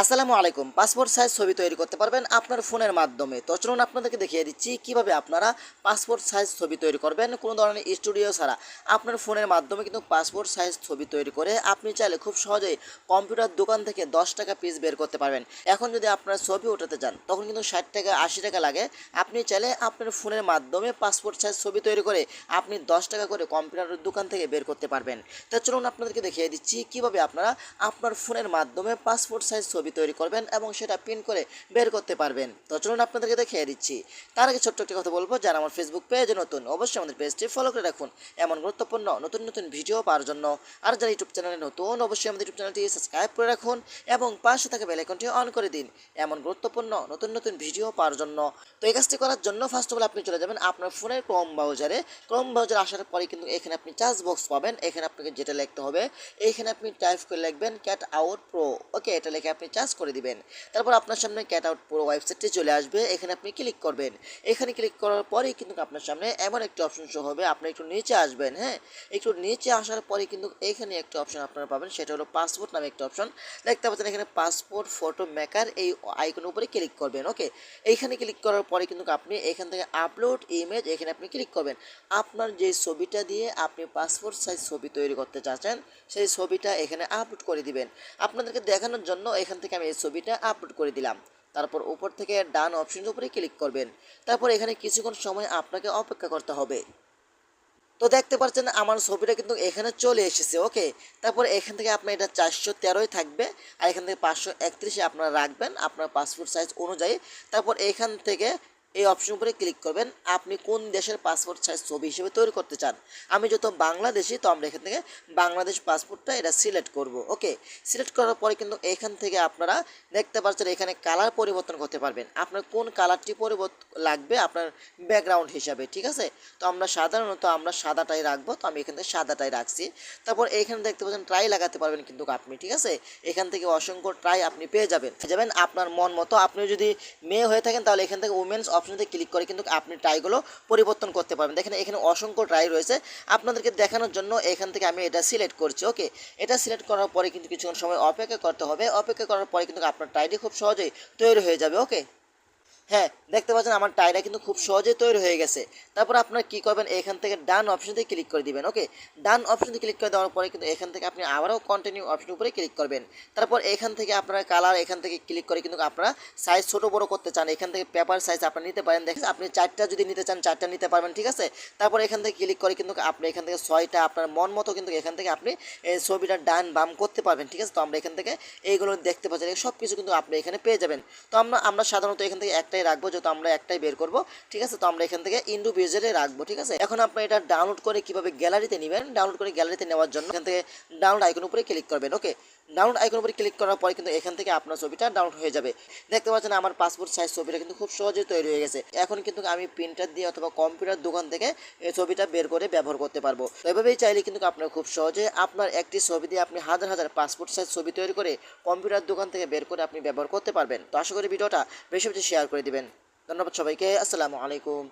আসসালামু আলাইকুম। Passport size ছবি তৈরি করতে পারবেন আপনার ফোনের মাধ্যমে। তো চলুন আপনাদেরকে দেখিয়ে দিচ্ছি কীভাবে আপনারা পাসপোর্ট সাইজ ছবি তৈরি করবেন। কোনো ধরনের স্টুডিও ছাড়া আপনার ফোনের মাধ্যমে কিন্তু পাসপোর্ট সাইজ ছবি তৈরি করে আপনি চাইলে খুব সহজেই কম্পিউটার দোকান থেকে দশ টাকা পিস বের করতে পারবেন। এখন যদি আপনার ছবি ওঠাতে চান, তখন কিন্তু ষাট টাকা, আশি টাকা লাগে। আপনি চাইলে আপনার ফোনের মাধ্যমে পাসপোর্ট সাইজ ছবি তৈরি করে আপনি দশ টাকা করে কম্পিউটারের দোকান থেকে বের করতে পারবেন। তো চলুন আপনাদেরকে দেখিয়ে দিচ্ছি কীভাবে আপনারা আপনার ফোনের মাধ্যমে পাসপোর্ট সাইজ ছবি তৈরি করবেন এবং সেটা প্রিন্ট করে বের করতে পারবেন। তো চলুন আপনাদেরকে দেখিয়ে দিচ্ছি। তার আগে ছোট্ট একটি কথা বলব, যারা আমার ফেসবুক পেজে নতুন, অবশ্যই আমাদের পেজটি ফলো করে রাখুন। এমন গুরুত্বপূর্ণ, নতুন নতুন ভিডিও পাওয়ার জন্য। আর যারা ইউটিউব চ্যানেলে নতুন, অবশ্যই আমাদের ইউটিউব চ্যানেলটি সাবস্ক্রাইব করে রাখুন এবং পাশে থাকা বেল আইকনটি অন করে দিন। এমন গুরুত্বপূর্ণ, নতুন নতুন ভিডিও পাওয়ার জন্য। তো এই কাজটি করার জন্য ফার্স্ট অফ অল আপনি চলে যাবেন আপনার ফোনের ক্রোম ব্রাউজারে ক্রোম ব্রাউজার আসার পরে কিন্তু এখানে আপনি চার্জ বক্স পাবেন। এখানে আপনাকে যেটা লিখতে হবে এইখানে আপনি টাইপ করে লিখবেন ক্যাট আউট প্রো ওকে এটা লিখে আপনি চার্জ করে দিবেন। তারপর আপনার সামনে ক্যাট আউট প্রো ওয়েবসাইটটি চলে আসবে। এখানে আপনি ক্লিক করবেন। এখানে ক্লিক করার পরেই কিন্তু আপনার সামনে এমন একটি অপশন শো হবে। আপনি একটু নিচে আসবেন হ্যাঁ? একটু নিচে আসার পরে কিন্তু এইখানে একটা অপশন আপনারা পাবেন। সেটা হলো পাসপোর্ট নামে একটা অপশন। দেখতে পাচ্ছেন এখানে পাসপোর্ট ফটো মেকার এই আইকনের উপরে ক্লিক করবেন, ওকে? এইখানে ক্লিক করার পরে কিন্তু আপনি এখান থেকে আপলোড ইমেজ এখানে আপনি ক্লিক করবেন। আপনার যে ছবিটা দিয়ে আপনি পাসপোর্ট সাইজ ছবি তৈরি করতে চাচ্ছেন, সেই ছবিটা এখানে আপলোড করে দিবেন। আপনাদেরকে দেখানোর জন্য এখান থেকে আমি এই ছবিটা আপলোড করে দিলাম। তারপর উপর থেকে ডান অপশনের উপরে ক্লিক করবেন। তারপর এখানে কিছুক্ষণ সময় আপনাকে অপেক্ষা করতে হবে। তো দেখতে পাচ্ছেন আমার ছবিটা কিন্তু এখানে চলে এসেছে ওকে তারপর এখান থেকে আপনার এটা চারশো তেরোই থাকবে আর এখান থেকে পাঁচশো একত্রিশে আপনারা রাখবেন আপনার পাসপোর্ট সাইজ অনুযায়ী। তারপর এখান থেকে এই অপশন উপরে ক্লিক করবেন। আপনি কোন দেশের পাসপোর্ট সাইজ ছবি হিসেবে তৈরি করতে চান? আমি যত বাংলাদেশি, তো আমরা এখান থেকে বাংলাদেশ পাসপোর্টটা এটা সিলেক্ট করব ওকে সিলেক্ট করার পরে কিন্তু এখান থেকে আপনারা দেখতে পাচ্ছেন এখানে কালার পরিবর্তন করতে পারবেন। আপনার কোন কালারটি পরিবর্তন লাগবে আপনার ব্যাকগ্রাউন্ড হিসাবে, ঠিক আছে? তো আমরা সাধারণত আমরা সাদাটাই রাখব, তো আমি এখান থেকে সাদাটাই রাখছি। তারপর এইখানে দেখতে পাচ্ছেন ট্রাই লাগাতে পারবেন কিন্তু আপনি, ঠিক আছে? এখান থেকে অসংখ্য ট্রাই আপনি পেয়ে যাবেন। যাবেন আপনার মন মতো। আপনি যদি মেয়ে হয়ে থাকেন তাহলে এখান থেকে উমেন্স অপশনতে ক্লিক করে কিন্তু আপনি ট্রাইগুলো পরিবর্তন করতে পারবেন। দেখেন, এখানে অসংখ্য ট্রাই রয়েছে। আপনাদেরকে দেখানোর জন্য এখান থেকে আমি এটা সিলেক্ট করছি ওকে এটা সিলেক্ট করার পরে কিন্তু কিছুক্ষণ সময় অপেক্ষা করতে হবে। অপেক্ষা করার পরে কিন্তু আপনার ট্রাইটি খুব সহজেই তৈরি হয়ে যাবে ওকে হ্যাঁ দেখতে পাচ্ছেন আমার টাইটা কিন্তু খুব সহজেই তৈরি হয়ে গেছে তারপর আপনারা কী করবেন এখান থেকে ডান অপশনতে ক্লিক করে দিবেন ওকে ডান অপশনতে ক্লিক করে দেওয়ার পরে কিন্তু এখান থেকে আপনি আবারও কন্টিনিউ অপশন উপরে ক্লিক করবেন তারপর এখান থেকে আপনারা কালার এখান থেকে ক্লিক করে কিন্তু আপনারা সাইজ ছোট বড় করতে চান এখান থেকে পেপার সাইজ আপনারা নিতে পারেন দেখেন আপনি চারটা যদি নিতে চান চারটা নিতে পারবেন ঠিক আছে তারপর এখান থেকে ক্লিক করে কিন্তু আপনি এখান থেকে ছয়টা আপনার মন মতো কিন্তু এখান থেকে আপনি এই ছবিটা ডান বাম করতে পারবেন ঠিক আছে তো আমরা এখান থেকে এইগুলো দেখতে পাচ্ছি সব কিছু কিন্তু আপনি এখানে পেয়ে যাবেন তো আমরা আমরা সাধারণত এখান থেকে একটাই রাখব যেহেতু আমরা একটাই বের করব, ঠিক আছে? তো আমরা এখান থেকে ইন্ডিভিজুয়ালি রাখব, ঠিক আছে? এখন আপনি এটা ডাউনলোড করে কীভাবে গ্যালারিতে নেবেন ডাউনলোড করে গ্যালারিতে নেওয়ার জন্য এখান থেকে ডাউনলোড আইকন উপরে ক্লিক করবেন ওকে ডাউনলোড আইকন উপরে ক্লিক করার পরে কিন্তু এখান থেকে আপনার ছবিটা ডাউনলোড হয়ে যাবে। দেখতে পাচ্ছেন আমার পাসপোর্ট সাইজ ছবিটা কিন্তু খুব সহজেই তৈরি হয়ে গেছে। এখন কিন্তু আমি প্রিন্টার দিয়ে অথবা কম্পিউটার দোকান থেকে এই ছবিটা বের করে ব্যবহার করতে পারব। এভাবেই চাইলে কিন্তু আপনার খুব সহজে আপনার একটি ছবি দিয়ে আপনি হাজার হাজার পাসপোর্ট সাইজ ছবি তৈরি করে কম্পিউটার দোকান থেকে বের করে আপনি ব্যবহার করতে পারবেন। তো আশা করি ভিডিওটা বেশি বেশি শেয়ার করে দিবেন। ধন্যবাদ সবাইকে। আসসালামু আলাইকুম।